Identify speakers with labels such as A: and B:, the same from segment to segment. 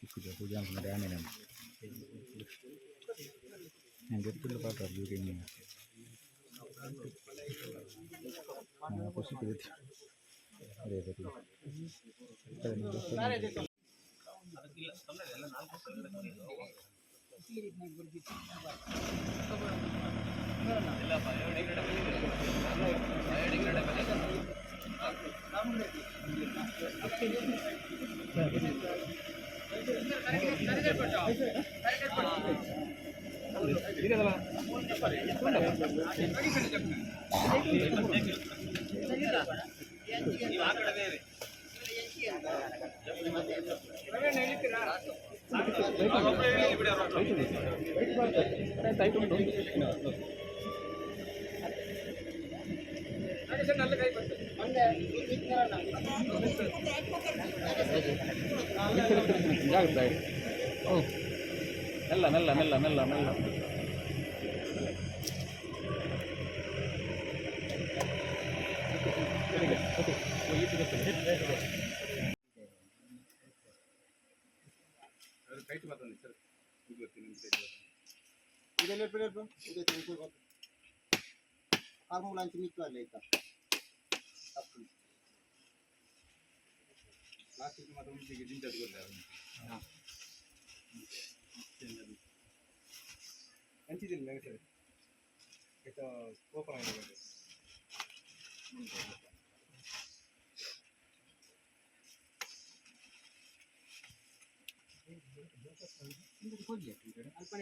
A: ಚಿಕ್ಕದು ಪೂಜೆ ಅಂತ ಡ್ಯಾಮೇ ನಮ್ಮ నేను చెప్తున్న పాట బ్యూటీ పుస్తకం అదే అదే ಜಾಗ್ರತೆ நல்ல கை பட்டு జాగ్రత్త మెల్ల మెల్ల
B: మెల్ల మెల్ల మెల్ల ఓకే ಕೈಟ್
C: ಬರ್ತದೆ ಸರ್ ಇವತ್ತು ನಿಮ್ಮ
D: ಸೈಡ್
C: ಅಂತ ನಿಂತು ಅಲ್ಲೇ
B: ಆಯ್ತಾ
C: ప్లాస్టిక్ మాత్రం దిగి తట్టుకుంటారు మంచిది వెంకటేశ్వర ఇట్లా ఓపెన్ అయింది వెంకటేశ్వర
B: అల్పన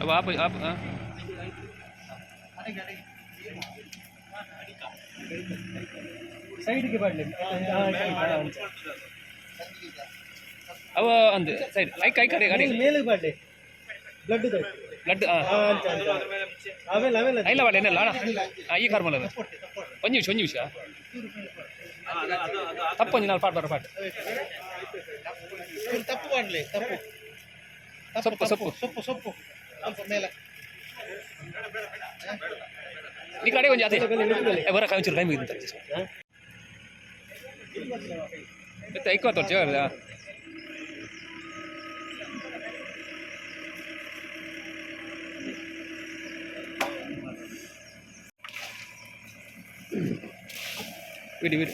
A: अब आप आप हाँ
D: ಸೈಡ್ಗೆ ಬರಲಿ
A: ಅವ ಒಂದು ಸೈಡ್ ಐ ಕೈ ಕಡೆ ಗಾಡಿ
D: ಮೇಲೆ ಬರಲಿ ಬ್ಲಡ್
A: ಬ್ಲಡ್
D: ಆಮೇಲೆ ಆಮೇಲೆ
A: ಇಲ್ಲ ಬಾಡ ಏನಲ್ಲ ಅಣ್ಣ ಈ ಕಾರ್ ಮಾಡಲ್ಲ ಒಂದು ನಿಮಿಷ ಒಂದು ನಿಮಿಷ ತಪ್ಪು ಒಂದು ನಾಲ್ಕು ಪಾಟ್ ಬರೋ ಪಾಟ್
B: ತಪ್ಪು ಮಾಡಲಿ ತಪ್ಪು
A: ಸೊಪ್ಪು ಸೊಪ್ಪು
B: ಸೊಪ್ಪು ಸೊಪ್ಪು ಸ್ವಲ್ಪ ಮೇಲೆ
A: ಈ ಕಡೆ ಒಂದು ಜಾತಿ ಬರ ಕೈ ಒಂಚೂರು ಕೈ ಮುಗಿದು ಮತ್ತೆ ಐಕೋ ತೋರ್ಚಿ ಬಿಡಿ ಬಿಡಿ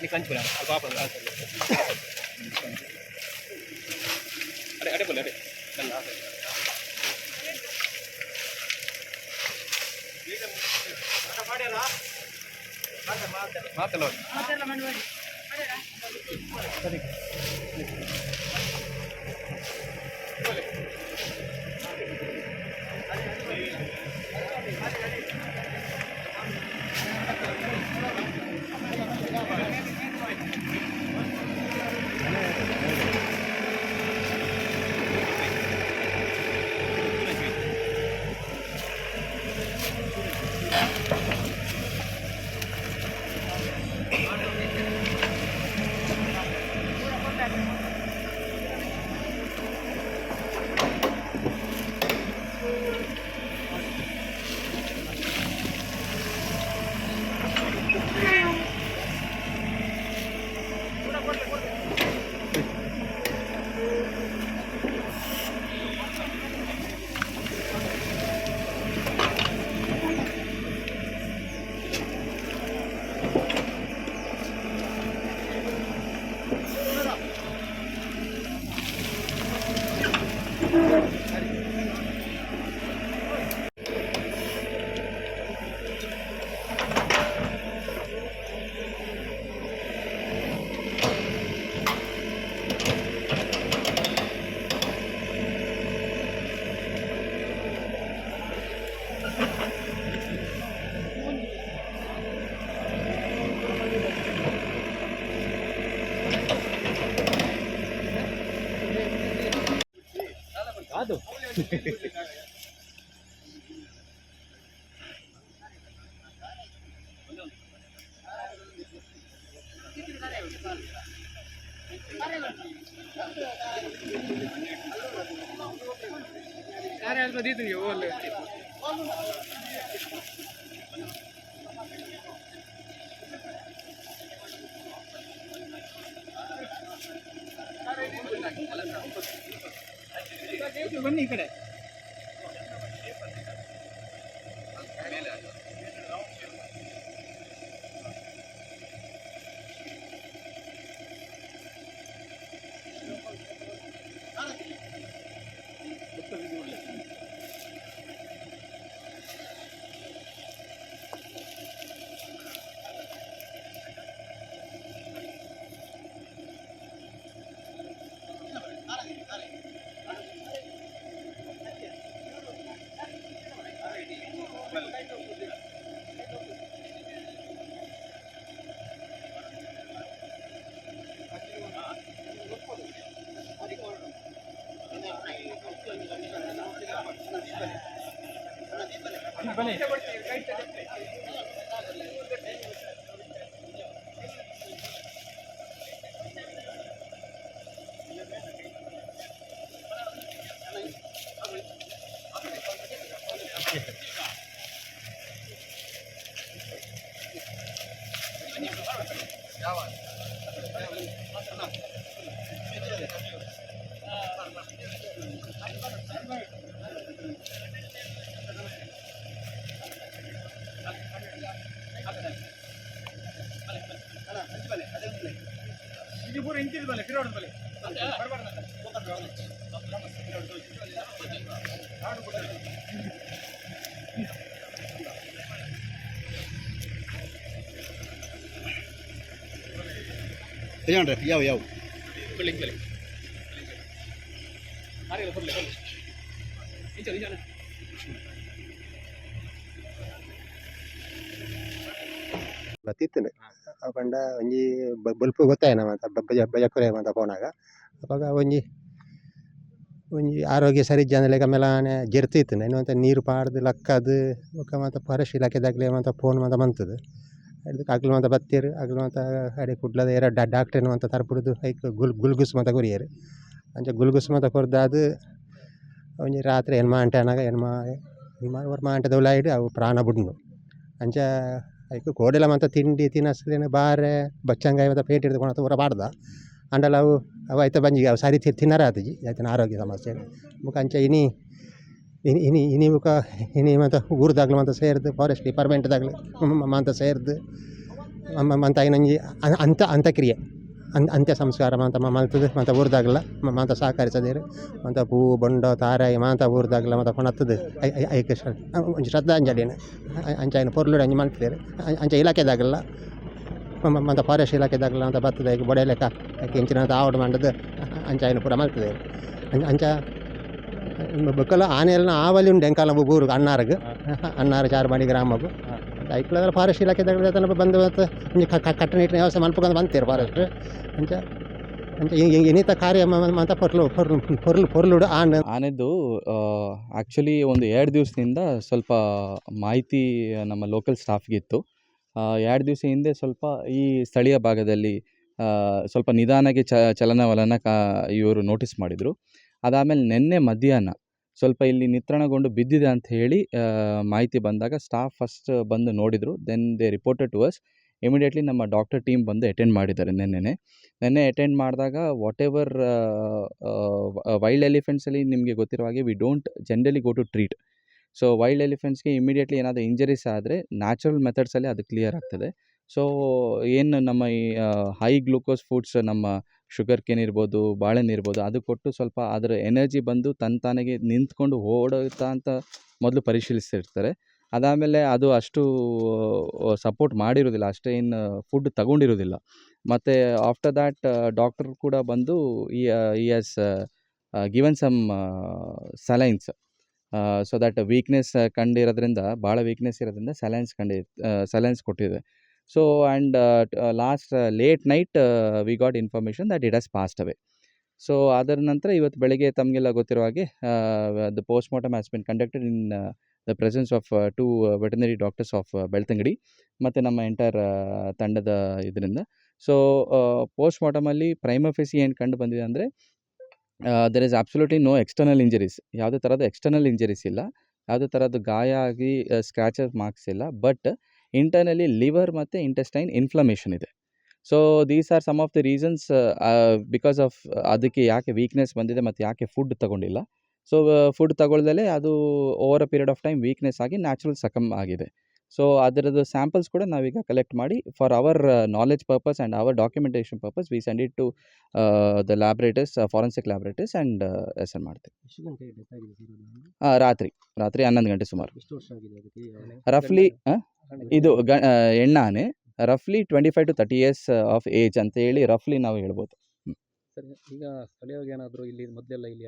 A: ini kan juga apa apa enggak ada ada boleh ada dan ada ಮಾತಲ್ಲ Gracias. ಬನ್ನಿ ಈ ಕಡೆ ఇక్కడ Yeah.
B: ತೆಗೊಂಡ್ರೆ ಯಾವ ಯಾವ?
A: ಇಂಚ
E: ಬತ್ತಿತ್ತನೆ ಪಂಡ ಒಂಜಿ ಬಲ್ಪು ಬಲ್ಪ್ ಗೊತ್ತಾಯನ ಮಾತ ಬಜ ಬಜಕುರೆ ಮಾತ ಪೋನಾಗ ಅವಾಗ ಒಂಜಿ ಒಂಜಿ ಆರೋಗ್ಯ ಸರಿ ಜನಲೆಗ ಮೆಲಾನೆ ಜೆರ್ತಿತ್ತನೆ. ಇನ್ನೊಂದು ನೀರು ಪಾಡ್ದು ಲಕ್ಕದು ಬೊಕ ಮಾತ ಫಾರೆಸ್ಟ್ ಇಲಾಖೆದಾಗ್ಲೆ ಮಾತ ಫೋನ್ ಮಾತ ಮಂತದು ಅದಕ್ಕೆ ಅಗ್ಲು ಮಾತ ಬತ್ತೇರು ಅಗ್ಲು ಮಾತ ಅಡೆ ಕುಡ್ಲದ ಏರ ಡಾಕ್ಟ್ರೇನು ಅಂತ ತರ್ಪುಡ್ದು ಐಕ್ ಗುಲ್ ಗುಲ್ಗುಸ್ ಮಾತ ಕೊರಿಯರು. ಅಂಚ ಗುಲ್ಗುಸ್ ಮಾತ ಕೊರ್ದಾದು ಒಂಜಿ ರಾತ್ರಿ ಎನ್ಮ ಎನ್ಮ ಎನ್ಮ ವರ್ಮ ಅಂಟೆ ದೌಲಾಯಿಡು ಅವು ಪ್ರಾಣ ಬುಡ್ನು. ಅಂಚ ಐಕ್ ಕೋಡೆಲ ಮಾತ ತಿಂಡಿ ತಿನಸ್ಲೇನು ಬಾರೆ, ಬಚ್ಚಂಗಾಯಿ ಮಾತ ಪೇಟ್ ಹಿಡಿದು ಕೊಣ ಊರ ಬಾಡ್ದ. ಅಂಡಲ್ಲ ಅವು ಅವು ಆಯ್ತಾ ಬಂಜಿ ಅವು ಸರಿ ತಿನ್ನರ ಆತಜಿ ಆಯ್ತನ ಆರೋಗ್ಯ ಸಮಸ್ಯೆ ಮುಖ ಅಂಚ ಇನಿ ಇನಿ ಇನಿ ಮುಖ, ಇನಿ ಮಾತ ಊರ್ದಾಗ್ಲು ಮಾತ ಸೇರ್ದು ಫಾರೆಸ್ಟ್ ಡಿಪಾರ್ಟ್ಮೆಂಟ್ದಾಗ್ಲು ಮಾತ ಸೇರ್ದು ಮಂತ ಐನಂಜಿ ಅಂತ ಅಂತ ಕ್ರಿಯೆ ಅನ್ ಅಂತ್ಯ ಸಂಸ್ಕಾರ ಮಾತ ಮಲ್ತದೆ ಮಾತ ಊರ್ದಾಗ್ಲ, ಮ- ಮಾತ ಸಹಕರಿಸದೇರು ಮಂತ ಪೂ, ಬೊಂಡ, ತಾರಾಯಿ ಮಾತ ಊರ್ದಾಗ್ಲ ಮಾತ ಕೊಣತ್ತದೆ ಐಕ ಶ್ರದ್ಧಾಂಜಲಿನ ಅಂಚ ಏನು ಪೊರ್ಲುಡು ಅಂಜಿ ಮಲ್ತಿದ್ದೇರು ಅಂಚ ಇಲಾಖೆದಾಗಲ್ಲ ಮಂತ ಫಾರೆಸ್ಟ್ ಇಲಾಖೆದಾಗಲ್ಲ ಅಂತ ಬರ್ತದೆ, ಈಗ ಬೊಡೆ ಲೆಕ್ಕ ಅಂತ ಆವಡ್ ಮಾಡದು ಅಂಚ ಏನು ಪೂರ ಮಲ್ತದೆ ಅಂಚ ಅಂಚ ಆನೆ ಆನೆಲ್ಲ ಆವಲಿ ಉಂಟು ಎಂಕಾಲ ಬೂರು ಅಣ್ಣಾರ್ಗ್ ಅಣ್ಣಾರ ಚಾರ್ಮಾಡಿ ಗ್ರಾಮಗು ಐಕ್ಲಾದ್ರೆ ಫಾರೆಸ್ಟ್ ಇಲಾಖೆದಾಗ ತನಕ ಬಂದು ಮತ್ತು ಕಟ್ಟುನಿಟ್ಟಿನ ವ್ಯವಸ್ಥೆ ಮಲ್ಪಕೊಂಡು ಬಂತೀರು ಫಾರೆಸ್ಟ್ ಅಂಚ ಅಂಚ ಇ- ಇನ್ನಿತ ಕಾರ್ಯ ಅಂತ ಪೊರ್ಲು ಪೊರ್ಲು ಪೊರ್ಲು ಪೊರ್ಲುಡು ಆನೆ.
F: ಆನೆದು ಆ್ಯಕ್ಚುಲಿ ಒಂದು ಎರಡು ದಿವಸದಿಂದ ಸ್ವಲ್ಪ ಮಾಹಿತಿ ನಮ್ಮ ಲೋಕಲ್ ಸ್ಟಾಫ್ಗಿತ್ತು ಎರಡು ದಿವಸ ಹಿಂದೆ ಸ್ವಲ್ಪ ಈ ಸ್ಥಳೀಯ ಭಾಗದಲ್ಲಿ ಸ್ವಲ್ಪ ನಿಧಾನಕ್ಕೆ ಚ ಚಲನವಲನ ಕಾ ಇವರು ನೋಟಿಸ್ ಮಾಡಿದರು. ಅದಾದಮೇಲೆ ನಿನ್ನೆ ಮಧ್ಯಾಹ್ನ ಸ್ವಲ್ಪ ಇಲ್ಲಿ ನಿತ್ರಾಣಗೊಂಡು ಬಿದ್ದಿದೆ ಅಂತ ಹೇಳಿ ಮಾಹಿತಿ ಬಂದಾಗ ಸ್ಟಾಫ್ ಫಸ್ಟ್ ಬಂದು ನೋಡಿದರು. Then they reported to us immediately ನಮ್ಮ ಡಾಕ್ಟರ್ ಟೀಮ್ ಬಂದು ಅಟೆಂಡ್ ಮಾಡಿದ್ದಾರೆ ನಿನ್ನೆನೆ. ನೆನ್ನೆ ಅಟೆಂಡ್ ಮಾಡಿದಾಗ ವಾಟ್ ಎವರ್ ವೈಲ್ಡ್ ಎಲಿಫೆಂಟ್ಸಲ್ಲಿ ನಿಮಗೆ ಗೊತ್ತಿರುವ ಹಾಗೆ we don't generally go to treat so wild ಎಲಿಫೆಂಟ್ಸ್ಗೆ immediately ಏನಾದರೂ ಇಂಜರೀಸ್ ಆದರೆ ನ್ಯಾಚುರಲ್ ಮೆಥಡ್ಸಲ್ಲಿ ಅದು ಕ್ಲಿಯರ್ ಆಗ್ತದೆ. ಸೊ ಏನು ನಮ್ಮ ಈ ಹೈ ಗ್ಲೂಕೋಸ್ ಫುಡ್ಸ್ ನಮ್ಮ ಶುಗರ್ ಕೇನ್ ಇರ್ಬೋದು, ಬಾಳೆಹಣ್ಣು ಇರ್ಬೋದು, ಅದು ಕೊಟ್ಟು ಸ್ವಲ್ಪ ಅದರ ಎನರ್ಜಿ ಬಂದು ತನ್ನ ತಾನಾಗೆ ನಿಂತ್ಕೊಂಡು ಓಡುತ್ತಾ ಅಂತ ಮೊದಲು ಪರಿಶೀಲಿಸಿರ್ತಾರೆ ಅದಾದಮೇಲೆ ಅದು ಅಷ್ಟು ಸಪೋರ್ಟ್ ಮಾಡಿರೋದಿಲ್ಲ ಅಷ್ಟೇ ಇನ್ನು ಫುಡ್ ತಗೊಂಡಿರೋದಿಲ್ಲ ಮತ್ತು ಆಫ್ಟರ್ ದ್ಯಾಟ್ ಡಾಕ್ಟರ್ ಕೂಡ ಬಂದು ಈ ಈ is given some salines so that weakness ಕಂಡಿರೋದ್ರಿಂದ ಭಾಳ ವೀಕ್ನೆಸ್ ಇರೋದ್ರಿಂದ ಸಲೈನ್ಸ್ ಕಂಡಿ ಸಲೈನ್ಸ್ ಕೊಟ್ಟಿದೆ. So and last late night we got information that it has passed away so ಅದರ ನಂತರ ಇವತ್ತು ಬೆಳಗ್ಗೆ ತಮಗೆಲ್ಲ ಗೊತ್ತಿರೋ ಹಾಗೆ the post mortem has been conducted in the presence of two veterinary doctors of Belthangady ಮತ್ತು ನಮ್ಮ ಎಂಟೈರ್ ತಂಡದ ಇದರಿಂದ. ಸೊ ಪೋಸ್ಟ್ ಮಾರ್ಟಮಲ್ಲಿ ಪ್ರೈಮಫೆಸಿ ಏನು ಕಂಡು ಬಂದಿದೆ ಅಂದರೆ there is absolutely no external injuries ಯಾವುದೇ ಥರದ ಎಕ್ಸ್ಟರ್ನಲ್ ಇಂಜರೀಸ್ ಇಲ್ಲ. ಯಾವುದೇ ಥರದ್ದು ಗಾಯ ಆಗಿ ಸ್ಕ್ರ್ಯಾಚಸ್ ಮಾರ್ಕ್ಸ್ ಇಲ್ಲ. ಬಟ್ ಇಂಟರ್ನಲಿ ಲಿವರ್ ಮತ್ತು ಇಂಟೆಸ್ಟೈನ್ ಇನ್ಫ್ಲಮೇಷನ್ ಇದೆ. So these are some of the reasons because of ಅದಕ್ಕೆ ಯಾಕೆ ವೀಕ್ನೆಸ್ ಬಂದಿದೆ ಮತ್ತು ಯಾಕೆ ಫುಡ್ ತಗೊಂಡಿಲ್ಲ. ಸೊ ಫುಡ್ ತಗೊಳ್ದಲೇ ಅದು over a period of time weakness ಆಗಿ ನ್ಯಾಚುರಲ್ ಸಕಮ್ ಆಗಿದೆ. ಸೊ ಅದರದ್ದು ಸ್ಯಾಂಪಲ್ಸ್ ಕೂಡ ನಾವೀಗ ಕಲೆಕ್ಟ್ ಮಾಡಿ for our knowledge purpose and our documentation purpose we send it to the laboratories forensic laboratories and S N ಮಾಡ್ತೀವಿ. ರಾತ್ರಿ ರಾತ್ರಿ ಹನ್ನೊಂದು ಗಂಟೆ ಸುಮಾರು. ರಫ್ಲಿ ಇದು ಗ ಎಣ್ಣಾನೆ ರಫ್ಲಿ twenty five to thirty years of age ಅಂತ ಹೇಳಿ ರಫ್ಲಿ ನಾವು ಹೇಳ್ಬೋದು.
A: ಈಗ ಸ್ಥಳೀಯವಾಗಿ ಏನಾದರೂ ಇಲ್ಲಿ ಮೊದಲೆಲ್ಲ ಇಲ್ಲಿ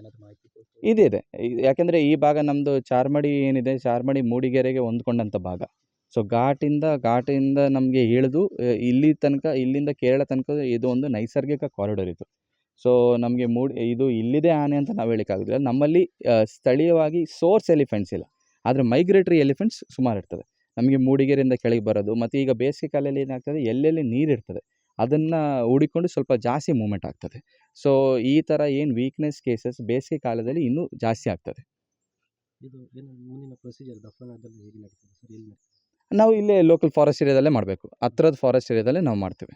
A: ಏನಾದರೂ ಮಾಹಿತಿ
F: ಇದೆ ಇದೆ. ಯಾಕೆಂದರೆ ಈ ಭಾಗ ನಮ್ಮದು ಚಾರ್ಮಡಿ ಏನಿದೆ? ಚಾರ್ಮಡಿ ಮೂಡಿಗೆರೆಗೆ ಹೊಂದ್ಕೊಂಡಂಥ ಭಾಗ. ಸೊ ಘಾಟಿಂದ ಘಾಟಿಂದ ನಮಗೆ ಇಳಿದು ಇಲ್ಲಿ ತನಕ, ಇಲ್ಲಿಂದ ಕೇರಳ ತನಕ ಇದು ಒಂದು ನೈಸರ್ಗಿಕ ಕಾರಿಡಾರ್ ಇದು ಸೊ ನಮಗೆ ಮೂಡಿ, ಇದು ಇಲ್ಲಿದೆ ಆನೆ ಅಂತ ನಾವು ಹೇಳೋಕ್ಕಾಗೋದಿಲ್ಲ ನಮ್ಮಲ್ಲಿ ಸ್ಥಳೀಯವಾಗಿ ಸೋರ್ಸ್ ಎಲಿಫೆಂಟ್ಸ್ ಇಲ್ಲ. ಆದರೆ ಮೈಗ್ರೇಟರಿ ಎಲಿಫೆಂಟ್ಸ್ ಸುಮಾರು ಇರ್ತದೆ. ನಮಗೆ ಮೂಡಿಗೆರೆಯಿಂದ ಕೆಳಗೆ ಬರೋದು, ಮತ್ತು ಈಗ ಬೇಸಿಗೆ ಕಾಲದಲ್ಲಿ ಏನಾಗ್ತದೆ? ಎಲ್ಲೆಲ್ಲಿ ನೀರಿರ್ತದೆ ಅದನ್ನು ಹುಡಿಕೊಂಡು ಸ್ವಲ್ಪ ಜಾಸ್ತಿ ಮೂಮೆಂಟ್ ಆಗ್ತದೆ. ಸೊ ಈ ಥರ ಏನು ವೀಕ್ನೆಸ್ ಕೇಸಸ್ ಬೇಸಿಗೆ ಕಾಲದಲ್ಲಿ ಇನ್ನೂ ಜಾಸ್ತಿ ಆಗ್ತದೆ. ನಾವು ಇಲ್ಲೇ ಲೋಕಲ್ ಫಾರೆಸ್ಟ್ ಏರಿಯಾದಲ್ಲೇ ಮಾಡಬೇಕು. ಹತ್ರದ ಫಾರೆಸ್ಟ್ ಏರಿಯಾದಲ್ಲೇ ನಾವು ಮಾಡ್ತೇವೆ.